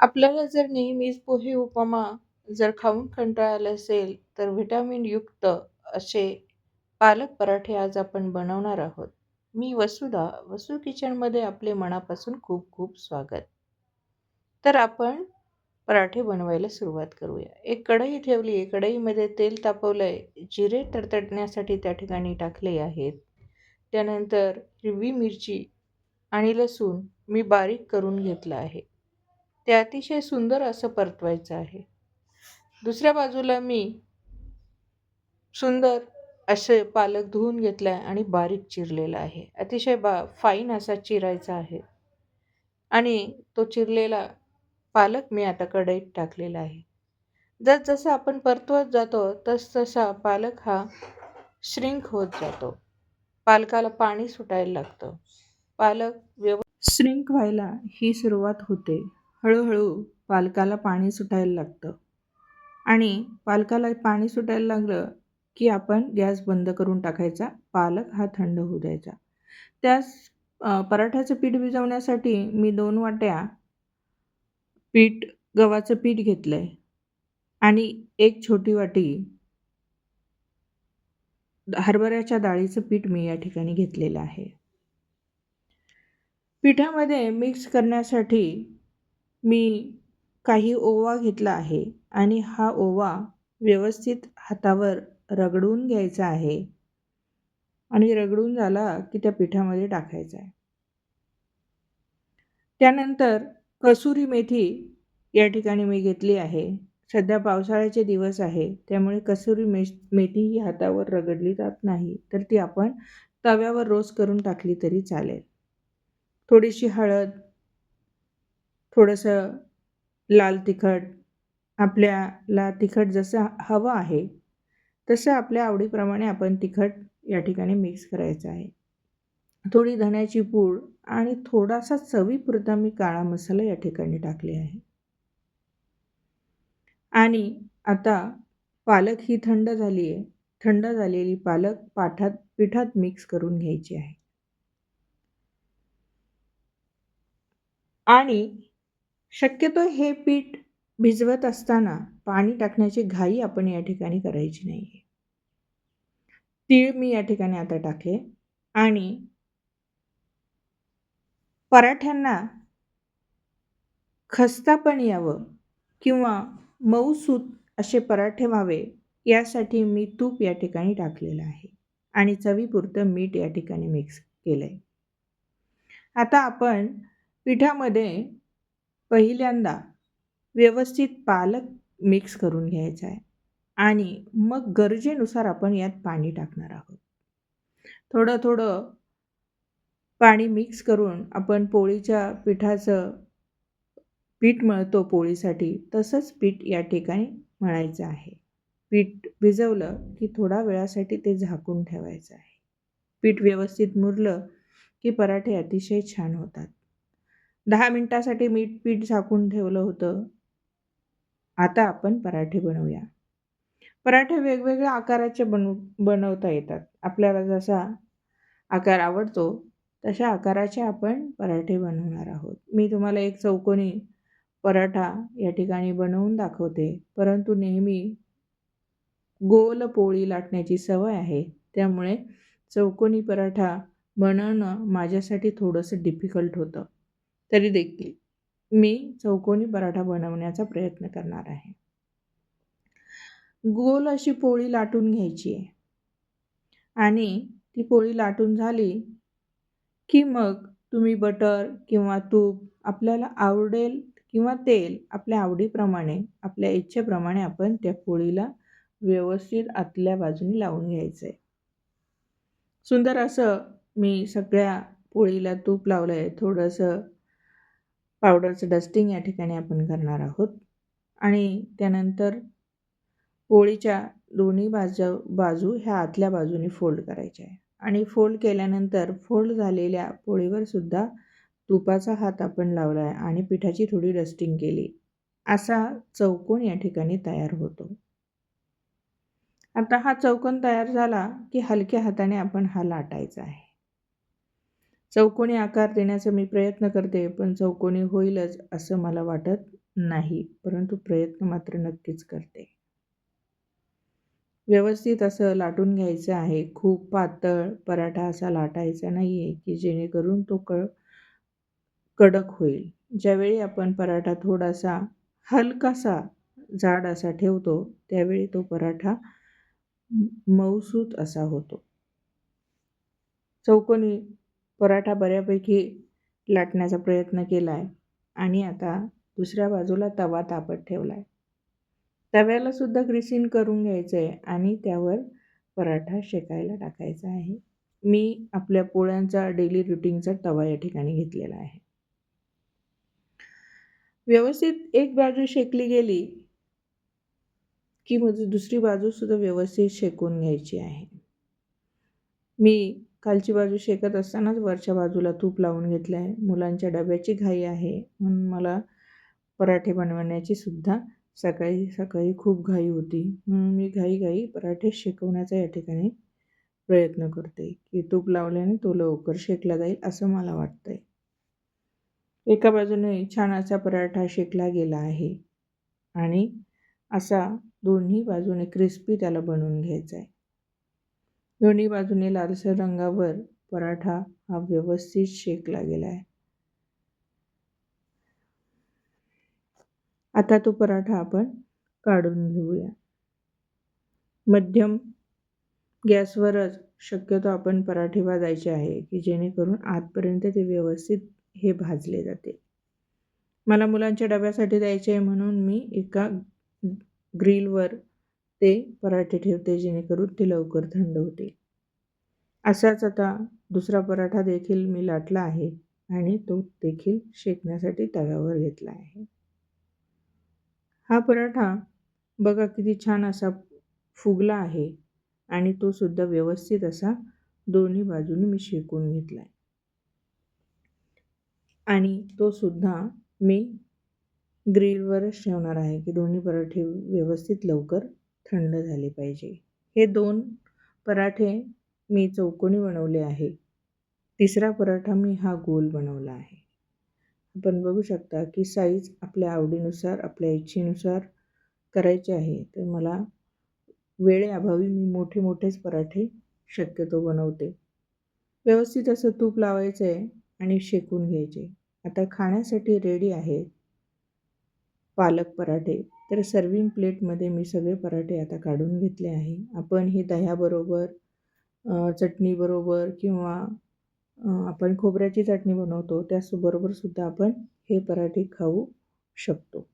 आपल्याला जर नेहमीच पोहे उपमा जर खाऊन कंटाळा आला असेल तर व्हिटॅमिन युक्त असे पालक पराठे आज आपण बनवणार आहोत. मी वसुधा वसू किचनमध्ये आपले मनापासून खूप खूप स्वागत. तर आपण पराठे बनवायला सुरुवात करूया. एक कढई ठेवली आहे. कढईमध्ये तेल तापवलं आहे जिरे तडतडण्यासाठी त्या ठिकाणी टाकले आहेत. त्यानंतर हिरवी मिरची आणि लसूण मी बारीक करून घेतलं आहे. ते अतिशय सुंदर असं परतवायचं आहे. दुसऱ्या बाजूला मी सुंदर असे पालक धुवून घेतला आहे आणि बारीक चिरलेला आहे. अतिशय बा फाईन असा चिरायचा आहे. आणि तो चिरलेला पालक मी आता कढईत टाकलेला आहे. जसजसं आपण परतवत जातो तसतसा पालक हा श्रिंक होत जातो. पालकाला पाणी सुटायला लागतं. पालक व्यव श्रिंक व्हायला ही सुरुवात होते. हळूहळू पालकाला पाणी सुटायला लागतं. आणि पालकाला पाणी सुटायला लागलं की आपण गॅस बंद करून टाकायचा पालक हा थंड होऊ द्यायचा. त्यास पराठ्याचं पीठ भिजवण्यासाठी मी दोन वाट्या पीठ गव्हाचं पीठ घेतलं आहे आणि एक छोटी वाटी हरभऱ्याच्या डाळीचं पीठ मी या ठिकाणी घेतलेलं आहे. पिठामध्ये मिक्स करण्यासाठी मी काही ओवा घेतला आहे आणि हा ओवा व्यवस्थित हातावर रगडून घ्यायचा आहे आणि रगडून झाला की त्या पिठामध्ये टाकायचा आहे. त्यानंतर कसुरी मेथी या ठिकाणी मी घेतली आहे. सध्या पावसाळ्याचे दिवस आहे त्यामुळे कसुरी मे मेथी ही हातावर रगडली जात नाही तर ती आपण तव्यावर रोस्ट करून टाकली तरी चालेल. थोडीशी हळद थोडंसं लाल तिखट आपल्याला तिखट जसं हवं आहे तसं आपल्या आवडीप्रमाणे आपण तिखट या ठिकाणी मिक्स करायचं आहे. थोडी धण्याची पूड आणि थोडासा चवीपुरता मी काळा मसाला या ठिकाणी टाकले आहे. आणि आता पालक ही थंड झाली आहे थंड झालेली पालक पाठात पिठात मिक्स करून घ्यायची आहे. आणि शक्यतो हे पीठ भिजवत असताना पाणी टाकण्याची घाई आपण या ठिकाणी करायची नाही आहे तीळ मी या ठिकाणी आता टाकले आणि पराठ्यांना खस्ता पण यावं किंवा मऊसूत असे पराठे व्हावे यासाठी मी तूप या ठिकाणी टाकलेलं आहे आणि चवीपुरतं मीठ या ठिकाणी मिक्स केलं आहे आता आपण पिठामध्ये पहिल्यांदा व्यवस्थित पालक मिक्स करून घ्यायचा आहे. आणि मग गरजेनुसार आपण यात पाणी टाकणार आहोत. थोडं थोडं पाणी मिक्स करून आपण पोळीच्या पिठाचं पीठ मळतो पोळीसाठी तसंच पीठ या ठिकाणी मळायचं आहे. पीठ भिजवलं की थोडा वेळासाठी ते झाकून ठेवायचं आहे. पीठ व्यवस्थित मुरलं की पराठे अतिशय छान होतात. दहा मिनटासाठी मीठ पीठ झाकून ठेवलं होतं. आता आपण पराठे बनवूया. पराठे वेगवेगळ्या आकाराचे बनव बनवता येतात. आपल्याला जसा आकार आवडतो तशा आकाराचे आपण पराठे बनवणार आहोत. मी तुम्हाला एक चौकोनी पराठा या ठिकाणी बनवून दाखवते. परंतु नेहमी गोल पोळी लाटण्याची सवय आहे. त्यामुळे चौकोनी पराठा बनवणं माझ्यासाठी थोडंसं डिफिकल्ट होतं. तरी देखील मी चौकोनी पराठा बनवण्याचा प्रयत्न करणार आहे. गोल अशी पोळी लाटून घ्यायची आहे. आणि ती पोळी लाटून झाली की मग तुम्ही बटर किंवा तूप आपल्याला आवडेल किंवा तेल आपल्या आवडीप्रमाणे आपल्या इच्छेप्रमाणे आपण त्या पोळीला व्यवस्थित आतल्या बाजूने लावून घ्यायचं. आहे सुंदर असं मी सगळ्या पोळीला तूप लावलं आहे थोडंसं पावडरचं डस्टिंग या ठिकाणी आपण करणार आहोत. आणि त्यानंतर पोळीच्या दोन्ही बाजू बाजू ह्या आतल्या बाजूने फोल्ड करायच्या आहे. आणि फोल्ड केल्यानंतर फोल्ड झालेल्या पोळीवर सुद्धा तुपाचा हात आपण लावला आहे आणि पिठाची थोडी डस्टिंग केली. असा चौकोन या ठिकाणी तयार होतो. आता हा चौकोन तयार झाला की हलक्या हाताने आपण हा लाटायचा आहे. चौकोनी आकार देण्याचा मी प्रयत्न करते पण चौकोनी होईलच असं मला वाटत नाही परंतु प्रयत्न मात्र नक्कीच करते. व्यवस्थित असं लाटून घ्यायचं आहे. खूप पातळ पराठा असा लाटायचा नाही आहे की जेणेकरून तो क कडक होईल. ज्यावेळी आपण पराठा थोडासा हलकासा जाड असा ठेवतो त्यावेळी तो पराठा मऊसूत असा होतो. चौकोनी पराठा बऱ्यापैकी लाटण्याचा प्रयत्न केला आहे आणि आता दुसऱ्या बाजूला तवा तापत ठेवला आहे तव्यालासुद्धा ग्रिसिन करून घ्यायचं आहे आणि त्यावर पराठा शेकायला टाकायचा आहे. मी आपल्या पोळ्यांचा डेली रुटीनचा तवा या ठिकाणी घेतलेला आहे. व्यवस्थित एक बाजू शेकली गेली की मग दुसरी बाजूसुद्धा व्यवस्थित शेकून घ्यायची आहे. मी खालची बाजू शेकत असतानाच वरच्या बाजूला तूप लावून घेतलं आहे. मुलांच्या डब्याची घाई आहे म्हणून मला पराठे बनवण्याची सुद्धा सकाळी सकाळी खूप घाई होती. म्हणून मी घाई पराठे शेकवण्याचा या ठिकाणी प्रयत्न करते की तूप लावल्याने तो लवकर शेकला जाईल असं मला वाटतं आहे एका बाजूने छान असा पराठा शेकला गेला आहे आणि असा दोन्ही बाजूने क्रिस्पी त्याला बनवून घ्यायचा आहे. दोन्ही बाजूने लालसर रंगावर पराठा हा व्यवस्थित शेकला गेला आहे. आता तो पराठा आपण काढून घेऊया. मध्यम गॅसवरच शक्यतो आपण पराठे भाजायचे आहे की जेणेकरून आतपर्यंत ते व्यवस्थित हे भाजले जाते. मला मुलांच्या डब्यासाठी द्यायचे आहे म्हणून मी एका ग्रिलवर ते पराठे ठेवते जेणेकरून ते लवकर थंड होते असाच आता दुसरा पराठा देखील मी लाटला आहे आणि तो देखील शेकण्यासाठी तव्यावर घेतला आहे. हा पराठा बघा किती छान असा फुगला आहे आणि तो सुद्धा व्यवस्थित असा दोन्ही बाजूने मी शेकून घेतला आहे आणि तो सुद्धा मी ग्रिलवरच ठेवणार आहे की दोन्ही पराठे व्यवस्थित लवकर थंड झाले पाहिजे. हे दोन पराठे मी चौकोनी बनवले आहे. तिसरा पराठा मी हा गोल बनवला आहे. आपण बघू शकता की साईज आपल्या आवडीनुसार आपल्या इच्छेनुसार करायचे आहे. तर मला वेळेअभावी मी मोठे मोठेच पराठे शक्यतो बनवते. व्यवस्थित असं तूप लावायचं आहे आणि शेकून घ्यायचे. आता खाण्यासाठी रेडी आहेत पालक पराठे. तर सर्विंग प्लेटमध्ये मी सगळे पराठे आता काढून घेतले आहे. आपण हे दह्याबरोबर चटणीबरोबर किंवा आपण खोबऱ्याची चटणी बनवतो त्याचबरोबर सुद्धा आपण हे पराठे खाऊ शकतो.